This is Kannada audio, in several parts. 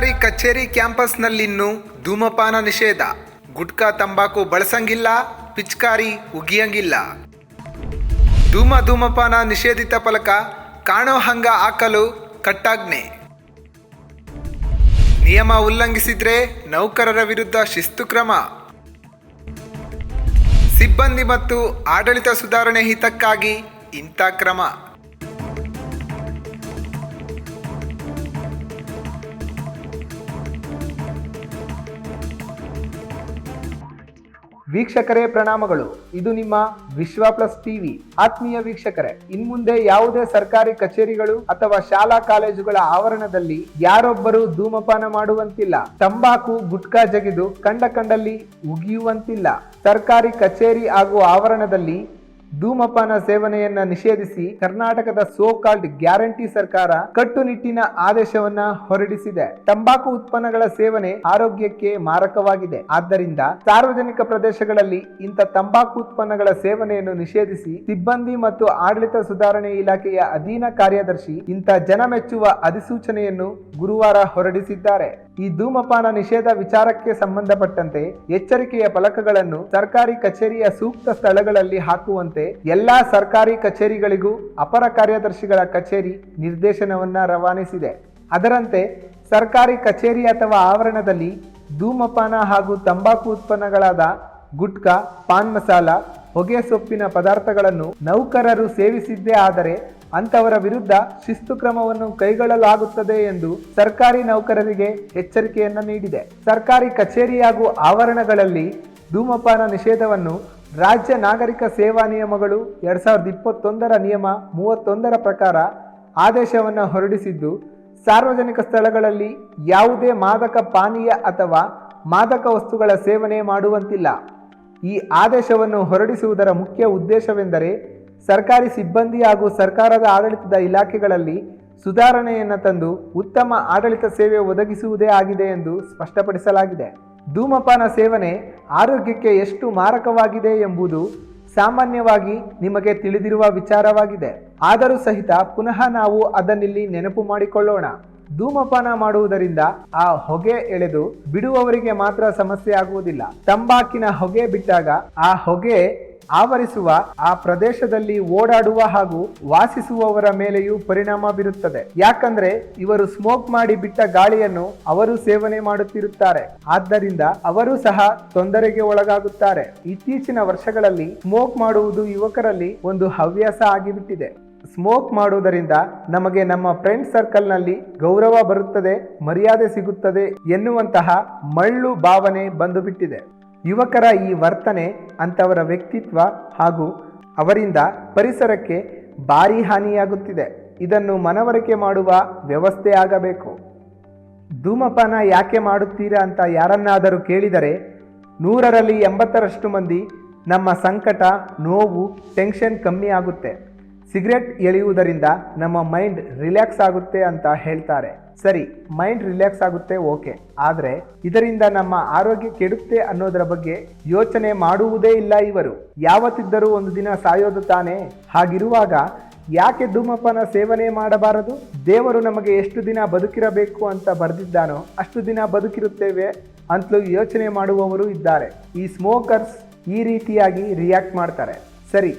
ಸರ್ಕಾರಿ ಕಚೇರಿ ಕ್ಯಾಂಪಸ್ನಲ್ಲಿನ್ನು ಧೂಮಪಾನ ನಿಷೇಧ. ಗುಟ್ಕಾ ತಂಬಾಕು ಬಳಸಂಗಿಲ್ಲ, ಪಿಚ್ಕಾರಿ ಉಗಿಯಂಗಿಲ್ಲ. ಧೂಮ ಧೂಮಪಾನ ನಿಷೇಧಿತ ಫಲಕ ಕಾಣೋ ಹಂಗ ಹಾಕಲು ಕಟ್ಟಾಜ್ಞೆ. ನಿಯಮ ಉಲ್ಲಂಘಿಸಿದ್ರೆ ನೌಕರರ ವಿರುದ್ಧ ಶಿಸ್ತು ಕ್ರಮ. ಸಿಬ್ಬಂದಿ ಮತ್ತು ಆಡಳಿತ ಸುಧಾರಣೆ ಹಿತಕ್ಕಾಗಿ ಇಂಥ ಕ್ರಮ. ವೀಕ್ಷಕರೇ ಪ್ರಣಾಮಗಳು. ಇದು ನಿಮ್ಮ ವಿಶ್ವ ಪ್ಲಸ್ ಟಿವಿ. ಆತ್ಮೀಯ ವೀಕ್ಷಕರೇ, ಇನ್ಮುಂದೆ ಯಾವುದೇ ಸರ್ಕಾರಿ ಕಚೇರಿಗಳು ಅಥವಾ ಶಾಲಾ ಕಾಲೇಜುಗಳ ಆವರಣದಲ್ಲಿ ಯಾರೊಬ್ಬರು ಧೂಮಪಾನ ಮಾಡುವಂತಿಲ್ಲ. ತಂಬಾಕು, ಗುಟ್ಕಾ ಜಗಿದು ಕಂಡ ಕಂಡಲ್ಲಿ ಉಗಿಯುವಂತಿಲ್ಲ. ಸರ್ಕಾರಿ ಕಚೇರಿ ಹಾಗೂ ಆವರಣದಲ್ಲಿ ಧೂಮಪಾನ ಸೇವನೆಯನ್ನ ನಿಷೇಧಿಸಿ ಕರ್ನಾಟಕದ ಸೋ ಕಾಲ್ಡ್ ಗ್ಯಾರಂಟಿ ಸರ್ಕಾರ ಕಟ್ಟುನಿಟ್ಟಿನ ಆದೇಶವನ್ನ ಹೊರಡಿಸಿದೆ. ತಂಬಾಕು ಉತ್ಪನ್ನಗಳ ಸೇವನೆ ಆರೋಗ್ಯಕ್ಕೆ ಮಾರಕವಾಗಿದೆ. ಆದ್ದರಿಂದ ಸಾರ್ವಜನಿಕ ಪ್ರದೇಶಗಳಲ್ಲಿ ಇಂಥ ತಂಬಾಕು ಉತ್ಪನ್ನಗಳ ಸೇವನೆಯನ್ನು ನಿಷೇಧಿಸಿ ಸಿಬ್ಬಂದಿ ಮತ್ತು ಆಡಳಿತ ಸುಧಾರಣೆ ಇಲಾಖೆಯ ಅಧೀನ ಕಾರ್ಯದರ್ಶಿ ಇಂಥ ಜನಮೆಚ್ಚುವ ಅಧಿಸೂಚನೆಯನ್ನು ಗುರುವಾರ ಹೊರಡಿಸಿದ್ದಾರೆ. ಈ ಧೂಮಪಾನ ನಿಷೇಧ ವಿಚಾರಕ್ಕೆ ಸಂಬಂಧಪಟ್ಟಂತೆ ಎಚ್ಚರಿಕೆಯ ಫಲಕಗಳನ್ನು ಸರ್ಕಾರಿ ಕಚೇರಿಯ ಸೂಕ್ತ ಸ್ಥಳಗಳಲ್ಲಿ ಹಾಕುವಂತೆ ಎಲ್ಲಾ ಸರ್ಕಾರಿ ಕಚೇರಿಗಳಿಗೂ ಅಪರ ಕಾರ್ಯದರ್ಶಿಗಳ ಕಚೇರಿ ನಿರ್ದೇಶನವನ್ನ ರವಾನಿಸಿದೆ. ಅದರಂತೆ ಸರ್ಕಾರಿ ಕಚೇರಿ ಅಥವಾ ಆವರಣದಲ್ಲಿ ಧೂಮಪಾನ ಹಾಗೂ ತಂಬಾಕು ಉತ್ಪನ್ನಗಳಾದ ಗುಟ್ಕಾ, ಪಾನ್ ಮಸಾಲ ಹೊಗೆ ಸೊಪ್ಪಿನ ಪದಾರ್ಥಗಳನ್ನು ನೌಕರರು ಸೇವಿಸಿದ್ದೇ ಆದರೆ ಅಂತವರ ವಿರುದ್ಧ ಶಿಸ್ತು ಕ್ರಮವನ್ನು ಕೈಗೊಳ್ಳಲಾಗುತ್ತದೆ ಎಂದು ಸರ್ಕಾರಿ ನೌಕರರಿಗೆ ಎಚ್ಚರಿಕೆಯನ್ನು ನೀಡಿದೆ. ಸರ್ಕಾರಿ ಕಚೇರಿ ಹಾಗೂ ಆವರಣಗಳಲ್ಲಿ ಧೂಮಪಾನ ನಿಷೇಧವನ್ನು ರಾಜ್ಯ ನಾಗರಿಕ ಸೇವಾ ನಿಯಮಗಳು ಎರಡ್ ಸಾವಿರದ ಇಪ್ಪತ್ತೊಂದರ ನಿಯಮ ಮೂವತ್ತೊಂದರ ಪ್ರಕಾರ ಆದೇಶವನ್ನು ಹೊರಡಿಸಿದ್ದು, ಸಾರ್ವಜನಿಕ ಸ್ಥಳಗಳಲ್ಲಿ ಯಾವುದೇ ಮಾದಕ ಪಾನೀಯ ಅಥವಾ ಮಾದಕ ವಸ್ತುಗಳ ಸೇವನೆ ಮಾಡುವಂತಿಲ್ಲ. ಈ ಆದೇಶವನ್ನು ಹೊರಡಿಸುವುದರ ಮುಖ್ಯ ಉದ್ದೇಶವೆಂದರೆ ಸರ್ಕಾರಿ ಸಿಬ್ಬಂದಿ ಹಾಗೂ ಸರ್ಕಾರದ ಆಡಳಿತದ ಇಲಾಖೆಗಳಲ್ಲಿ ಸುಧಾರಣೆಯನ್ನು ತಂದು ಉತ್ತಮ ಆಡಳಿತ ಸೇವೆ ಒದಗಿಸುವುದೇ ಆಗಿದೆ ಎಂದು ಸ್ಪಷ್ಟಪಡಿಸಲಾಗಿದೆ. ಧೂಮಪಾನ ಸೇವನೆ ಆರೋಗ್ಯಕ್ಕೆ ಎಷ್ಟು ಮಾರಕವಾಗಿದೆ ಎಂಬುದು ಸಾಮಾನ್ಯವಾಗಿ ನಿಮಗೆ ತಿಳಿದಿರುವ ವಿಚಾರವಾಗಿದೆ. ಆದರೂ ಸಹಿತ ಪುನಃ ನಾವು ಅದನ್ನಿಲ್ಲಿ ನೆನಪು ಮಾಡಿಕೊಳ್ಳೋಣ. ಧೂಮಪಾನ ಮಾಡುವುದರಿಂದ ಆ ಹೊಗೆ ಎಳೆದು ಬಿಡುವವರಿಗೆ ಮಾತ್ರ ಸಮಸ್ಯೆ ಆಗುವುದಿಲ್ಲ. ತಂಬಾಕಿನ ಹೊಗೆ ಬಿಟ್ಟಾಗ ಆ ಹೊಗೆ ಆವರಿಸುವ ಆ ಪ್ರದೇಶದಲ್ಲಿ ಓಡಾಡುವ ಹಾಗೂ ವಾಸಿಸುವವರ ಮೇಲೆಯೂ ಪರಿಣಾಮ ಬೀರುತ್ತದೆ. ಯಾಕಂದ್ರೆ ಇವರು ಸ್ಮೋಕ್ ಮಾಡಿ ಬಿಟ್ಟ ಗಾಳಿಯನ್ನು ಅವರು ಸೇವನೆ ಮಾಡುತ್ತಿರುತ್ತಾರೆ. ಆದ್ದರಿಂದ ಅವರು ಸಹ ತೊಂದರೆಗೆ ಒಳಗಾಗುತ್ತಾರೆ. ಇತ್ತೀಚಿನ ವರ್ಷಗಳಲ್ಲಿ ಸ್ಮೋಕ್ ಮಾಡುವುದು ಯುವಕರಲ್ಲಿ ಒಂದು ಹವ್ಯಾಸ ಆಗಿಬಿಟ್ಟಿದೆ. ಸ್ಮೋಕ್ ಮಾಡುವುದರಿಂದ ನಮಗೆ ನಮ್ಮ ಫ್ರೆಂಡ್ ಸರ್ಕಲ್ನಲ್ಲಿ ಗೌರವ ಬರುತ್ತದೆ, ಮರ್ಯಾದೆ ಸಿಗುತ್ತದೆ ಎನ್ನುವಂತಹ ಮಳ್ಳು ಭಾವನೆ ಬಂದುಬಿಟ್ಟಿದೆ. ಯುವಕರ ಈ ವರ್ತನೆ ಅಂತವರ ವ್ಯಕ್ತಿತ್ವ ಹಾಗೂ ಅವರಿಂದ ಪರಿಸರಕ್ಕೆ ಭಾರಿ ಹಾನಿಯಾಗುತ್ತಿದೆ. ಇದನ್ನು ಮನವರಿಕೆ ಮಾಡುವ ವ್ಯವಸ್ಥೆ ಆಗಬೇಕು. ಧೂಮಪಾನ ಯಾಕೆ ಮಾಡುತ್ತೀರಾ ಅಂತ ಯಾರನ್ನಾದರೂ ಕೇಳಿದರೆ ನೂರರಲ್ಲಿ ಎಂಬತ್ತರಷ್ಟು ಮಂದಿ ನಮ್ಮ ಸಂಕಟ, ನೋವು ಟೆನ್ಷನ್ ಕಮ್ಮಿ ಆಗುತ್ತೆ. ಸಿಗರೆಟ್ ಎಳೆಯುವುದರಿಂದ ನಮ್ಮ ಮೈಂಡ್ ರಿಲ್ಯಾಕ್ಸ್ ಆಗುತ್ತೆ ಅಂತ ಹೇಳ್ತಾರೆ. ಸರಿ, ಮೈಂಡ್ ರಿಲ್ಯಾಕ್ಸ್ ಆಗುತ್ತೆ, ಓಕೆ. ಆದರೆ ಇದರಿಂದ ನಮ್ಮ ಆರೋಗ್ಯ ಕೆಡುತ್ತೆ ಅನ್ನೋದರ ಬಗ್ಗೆ ಯೋಚನೆ ಮಾಡುವುದೇ ಇಲ್ಲ ಇವರು. ಯಾವತ್ತಿದ್ದರೂ ಒಂದು ದಿನ ಸಾಯೋದು ತಾನೇ. ಹಾಗಿರುವಾಗ ಯಾಕೆ ಧೂಮಪಾನ ಸೇವನೆ ಮಾಡಬಾರದು? ದೇವರು ನಮಗೆ ಎಷ್ಟು ದಿನ ಬದುಕಿರಬೇಕು ಅಂತ ಬರೆದಿದ್ದಾನೋ ಅಷ್ಟು ದಿನ ಬದುಕಿರುತ್ತೇವೆ ಅಂತಲೂ ಯೋಚನೆ ಮಾಡುವವರು ಇದ್ದಾರೆ. ಈ ಸ್ಮೋಕರ್ಸ್ ಈ ರೀತಿಯಾಗಿ ರಿಯಾಕ್ಟ್ ಮಾಡ್ತಾರೆ. ಸರಿ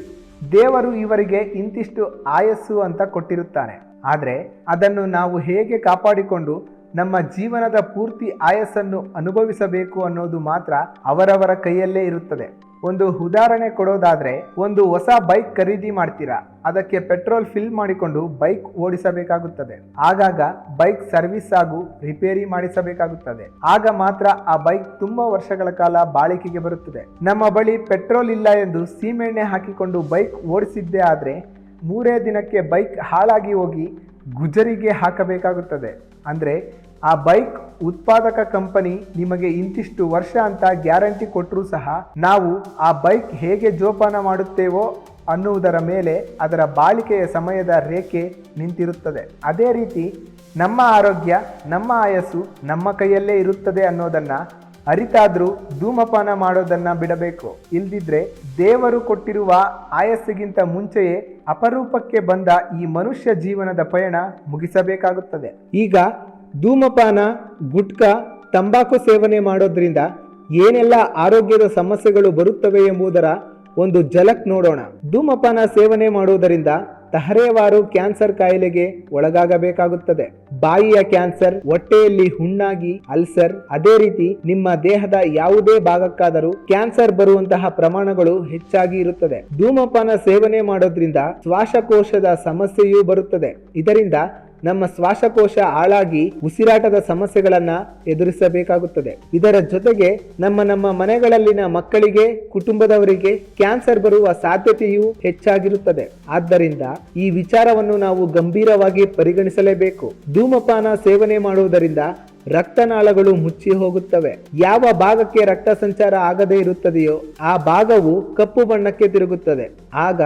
ದೇವರು ಇವರಿಗೆ ಇಂತಿಷ್ಟು ಆಯಸ್ಸು ಅಂತ ಕೊಟ್ಟಿರುತ್ತಾನೆ. ಆದರೆ ಅದನ್ನು ನಾವು ಹೇಗೆ ಕಾಪಾಡಿಕೊಂಡು ನಮ್ಮ ಜೀವನದ ಪೂರ್ತಿ ಆಯಸ್ಸನ್ನು ಅನುಭವಿಸಬೇಕು ಅನ್ನೋದು ಮಾತ್ರ ಅವರವರ ಕೈಯಲ್ಲೇ ಇರುತ್ತದೆ. ಒಂದು ಉದಾಹರಣೆ ಕೊಡೋದಾದ್ರೆ, ಒಂದು ಹೊಸ ಬೈಕ್ ಖರೀದಿ ಮಾಡ್ತೀರಾ? ಅದಕ್ಕೆ ಪೆಟ್ರೋಲ್ ಫಿಲ್ ಮಾಡಿಕೊಂಡು ಬೈಕ್ ಓಡಿಸಬೇಕಾಗುತ್ತದೆ. ಆಗಾಗ ಬೈಕ್ ಸರ್ವಿಸ್ ಹಾಗೂ ರಿಪೇರಿ ಮಾಡಿಸಬೇಕಾಗುತ್ತದೆ. ಆಗ ಮಾತ್ರ ಆ ಬೈಕ್ ತುಂಬಾ ವರ್ಷಗಳ ಕಾಲ ಬಾಳಿಕೆಗೆ ಬರುತ್ತದೆ. ನಮ್ಮ ಬಳಿ ಪೆಟ್ರೋಲ್ ಇಲ್ಲ ಎಂದು ಸೀಮೆಣ್ಣೆ ಹಾಕಿಕೊಂಡು ಬೈಕ್ ಓಡಿಸಿದ್ದೇ ಆದ್ರೆ, ಮೂರೇ ದಿನಕ್ಕೆ ಬೈಕ್ ಹಾಳಾಗಿ ಹೋಗಿ ಗುಜರಿಗೆ ಹಾಕಬೇಕಾಗುತ್ತದೆ. ಅಂದ್ರೆ ಆ ಬೈಕ್ ಉತ್ಪಾದಕ ಕಂಪನಿ ನಿಮಗೆ ಇಂತಿಷ್ಟು ವರ್ಷ ಅಂತ ಗ್ಯಾರಂಟಿ ಕೊಟ್ಟರೂ ಸಹ ನಾವು ಆ ಬೈಕ್ ಹೇಗೆ ಜೋಪಾನ ಮಾಡುತ್ತೇವೋ ಅನ್ನುವುದರ ಮೇಲೆ ಅದರ ಬಾಳಿಕೆಯ ಸಮಯದ ರೇಖೆ ನಿಂತಿರುತ್ತದೆ. ಅದೇ ರೀತಿ ನಮ್ಮ ಆರೋಗ್ಯ, ನಮ್ಮ ಆಯಸ್ಸು ನಮ್ಮ ಕೈಯಲ್ಲೇ ಇರುತ್ತದೆ ಅನ್ನೋದನ್ನು ಅರಿತಾದರೂ ಧೂಮಪಾನ ಮಾಡೋದನ್ನು ಬಿಡಬೇಕು. ಇಲ್ದಿದ್ರೆ ದೇವರು ಕೊಟ್ಟಿರುವ ಆಯಸ್ಸಿಗಿಂತ ಮುಂಚೆಯೇ ಅಪರೂಪಕ್ಕೆ ಬಂದ ಈ ಮನುಷ್ಯ ಜೀವನದ ಪಯಣ ಮುಗಿಸಬೇಕಾಗುತ್ತದೆ. ಈಗ ಧೂಮಪಾನ, ಗುಟ್ಕಾ, ತಂಬಾಕು ಸೇವನೆ ಮಾಡೋದ್ರಿಂದ ಏನೆಲ್ಲ ಆರೋಗ್ಯದ ಸಮಸ್ಯೆಗಳು ಬರುತ್ತವೆ ಎಂಬುದರ ಒಂದು ಜಲಕ್ ನೋಡೋಣ. ಧೂಮಪಾನ ಸೇವನೆ ಮಾಡುವುದರಿಂದ ತಹರೇವಾರು ಕ್ಯಾನ್ಸರ್ ಕಾಯಿಲೆಗೆ ಒಳಗಾಗಬೇಕಾಗುತ್ತದೆ. ಬಾಯಿಯ ಕ್ಯಾನ್ಸರ್, ಹೊಟ್ಟೆಯಲ್ಲಿ ಹುಣ್ಣಾಗಿ, ಅಲ್ಸರ್, ಅದೇ ರೀತಿ ನಿಮ್ಮ ದೇಹದ ಯಾವುದೇ ಭಾಗಕ್ಕಾದರೂ ಕ್ಯಾನ್ಸರ್ ಬರುವಂತಹ ಪ್ರಮಾಣಗಳು ಹೆಚ್ಚಾಗಿ ಇರುತ್ತದೆ. ಧೂಮಪಾನ ಸೇವನೆ ಮಾಡೋದ್ರಿಂದ ಶ್ವಾಸಕೋಶದ ಸಮಸ್ಯೆಯೂ ಬರುತ್ತದೆ. ಇದರಿಂದ ನಮ್ಮ ಶ್ವಾಸಕೋಶ ಹಾಳಾಗಿ ಉಸಿರಾಟದ ಸಮಸ್ಯೆಗಳನ್ನ ಎದುರಿಸಬೇಕಾಗುತ್ತದೆ. ಇದರ ಜೊತೆಗೆ ನಮ್ಮ ನಮ್ಮ ಮನೆಗಳಲ್ಲಿನ ಮಕ್ಕಳಿಗೆ, ಕುಟುಂಬದವರಿಗೆ ಕ್ಯಾನ್ಸರ್ ಬರುವ ಸಾಧ್ಯತೆಯೂ ಹೆಚ್ಚಾಗಿರುತ್ತದೆ. ಆದ್ದರಿಂದ ಈ ವಿಚಾರವನ್ನು ನಾವು ಗಂಭೀರವಾಗಿ ಪರಿಗಣಿಸಲೇಬೇಕು. ಧೂಮಪಾನ ಸೇವನೆ ಮಾಡುವುದರಿಂದ ರಕ್ತನಾಳಗಳು ಮುಚ್ಚಿ ಹೋಗುತ್ತವೆ. ಯಾವ ಭಾಗಕ್ಕೆ ರಕ್ತ ಸಂಚಾರ ಆಗದೇ ಇರುತ್ತದೆಯೋ ಆ ಭಾಗವು ಕಪ್ಪು ಬಣ್ಣಕ್ಕೆ ತಿರುಗುತ್ತದೆ. ಆಗ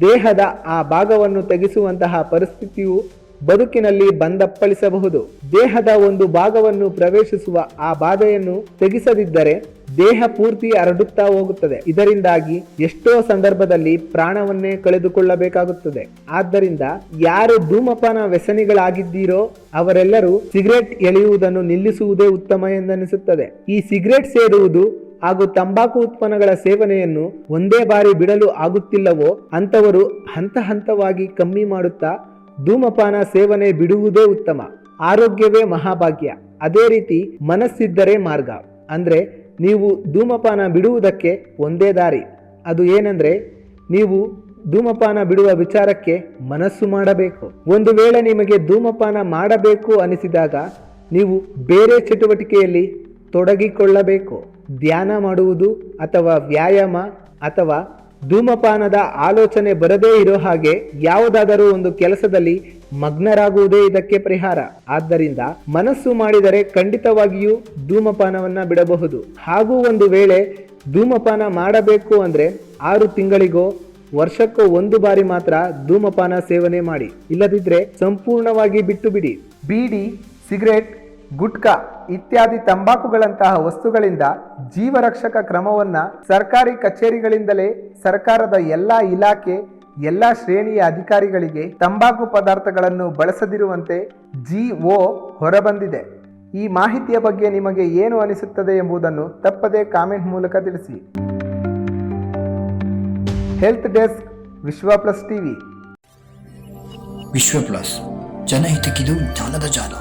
ದೇಹದ ಆ ಭಾಗವನ್ನು ತೆಗೆಸುವಂತಹ ಪರಿಸ್ಥಿತಿಯು ಬದುಕಿನಲ್ಲಿ ಬಂದಪ್ಪಳಿಸಬಹುದು. ದೇಹದ ಒಂದು ಭಾಗವನ್ನು ಪ್ರವೇಶಿಸುವ ಆ ಬಾಧೆಯನ್ನು ತೆಗೆಸದಿದ್ದರೆ ದೇಹ ಪೂರ್ತಿ ಹರಡುತ್ತಾ ಹೋಗುತ್ತದೆ. ಇದರಿಂದಾಗಿ ಎಷ್ಟೋ ಸಂದರ್ಭದಲ್ಲಿ ಪ್ರಾಣವನ್ನೇ ಕಳೆದುಕೊಳ್ಳಬೇಕಾಗುತ್ತದೆ. ಆದ್ದರಿಂದ ಯಾರು ಧೂಮಪಾನ ವ್ಯಸನಿಗಳಾಗಿದ್ದೀರೋ ಅವರೆಲ್ಲರೂ ಸಿಗರೆಟ್ ಎಳೆಯುವುದನ್ನು ನಿಲ್ಲಿಸುವುದೇ ಉತ್ತಮ ಎಂದನಿಸುತ್ತದೆ. ಈ ಸಿಗರೆಟ್ ಸೇರುವುದು ಹಾಗೂ ತಂಬಾಕು ಉತ್ಪನ್ನಗಳ ಸೇವನೆಯನ್ನು ಒಂದೇ ಬಾರಿ ಬಿಡಲು ಆಗುತ್ತಿಲ್ಲವೋ ಅಂತವರು ಹಂತ ಹಂತವಾಗಿ ಕಮ್ಮಿ ಮಾಡುತ್ತಾ ಧೂಮಪಾನ ಸೇವನೆ ಬಿಡುವುದೇ ಉತ್ತಮ. ಆರೋಗ್ಯವೇ ಮಹಾಭಾಗ್ಯ. ಅದೇ ರೀತಿ ಮನಸ್ಸಿದ್ದರೆ ಮಾರ್ಗ. ಅಂದರೆ ನೀವು ಧೂಮಪಾನ ಬಿಡುವುದಕ್ಕೆ ಒಂದೇ ದಾರಿ. ಅದು ಏನೆಂದರೆ ನೀವು ಧೂಮಪಾನ ಬಿಡುವ ವಿಚಾರಕ್ಕೆ ಮನಸ್ಸು ಮಾಡಬೇಕು. ಒಂದು ವೇಳೆ ನಿಮಗೆ ಧೂಮಪಾನ ಮಾಡಬೇಕು ಅನಿಸಿದಾಗ ನೀವು ಬೇರೆ ಚಟುವಟಿಕೆಯಲ್ಲಿ ತೊಡಗಿಕೊಳ್ಳಬೇಕು. ಧ್ಯಾನ ಮಾಡುವುದು ಅಥವಾ ವ್ಯಾಯಾಮ ಅಥವಾ ಧೂಮಪಾನದ ಆಲೋಚನೆ ಬರದೇ ಇರೋ ಹಾಗೆ ಯಾವುದಾದರೂ ಒಂದು ಕೆಲಸದಲ್ಲಿ ಮಗ್ನರಾಗುವುದೇ ಇದಕ್ಕೆ ಪರಿಹಾರ. ಆದ್ದರಿಂದ ಮನಸ್ಸು ಮಾಡಿದರೆ ಖಂಡಿತವಾಗಿಯೂ ಧೂಮಪಾನವನ್ನ ಬಿಡಬಹುದು. ಹಾಗೂ ಒಂದು ವೇಳೆ ಧೂಮಪಾನ ಮಾಡಬೇಕು ಅಂದ್ರೆ ಆರು ತಿಂಗಳಿಗೋ ವರ್ಷಕ್ಕೋ ಒಂದು ಬಾರಿ ಮಾತ್ರ ಧೂಮಪಾನ ಸೇವನೆ ಮಾಡಿ. ಇಲ್ಲದಿದ್ರೆ ಸಂಪೂರ್ಣವಾಗಿ ಬಿಟ್ಟು ಬಿಡಿ. ಬೀಡಿ, ಸಿಗರೆಟ್ ಗುಟ್ಕಾ ಇತ್ಯಾದಿ ತಂಬಾಕುಗಳಂತಹ ವಸ್ತುಗಳಿಂದ ಜೀವರಕ್ಷಕ ಕ್ರಮವನ್ನ ಸರ್ಕಾರಿ ಕಚೇರಿಗಳಿಂದಲೇ ಸರ್ಕಾರದ ಎಲ್ಲ ಇಲಾಖೆ, ಎಲ್ಲ ಶ್ರೇಣಿಯ ಅಧಿಕಾರಿಗಳಿಗೆ ತಂಬಾಕು ಪದಾರ್ಥಗಳನ್ನು ಬಳಸದಿರುವಂತೆ ಜಿಒ ಹೊರಬಂದಿದೆ. ಈ ಮಾಹಿತಿಯ ಬಗ್ಗೆ ನಿಮಗೆ ಏನು ಅನಿಸುತ್ತದೆ ಎಂಬುದನ್ನು ತಪ್ಪದೇ ಕಾಮೆಂಟ್ ಮೂಲಕ ತಿಳಿಸಿ. Health desk, Vishwa plus TV. Vishwa plus, ಜನಹಿತಕ್ಕಿದು ಜ್ಞಾನದ ಜಾಲ.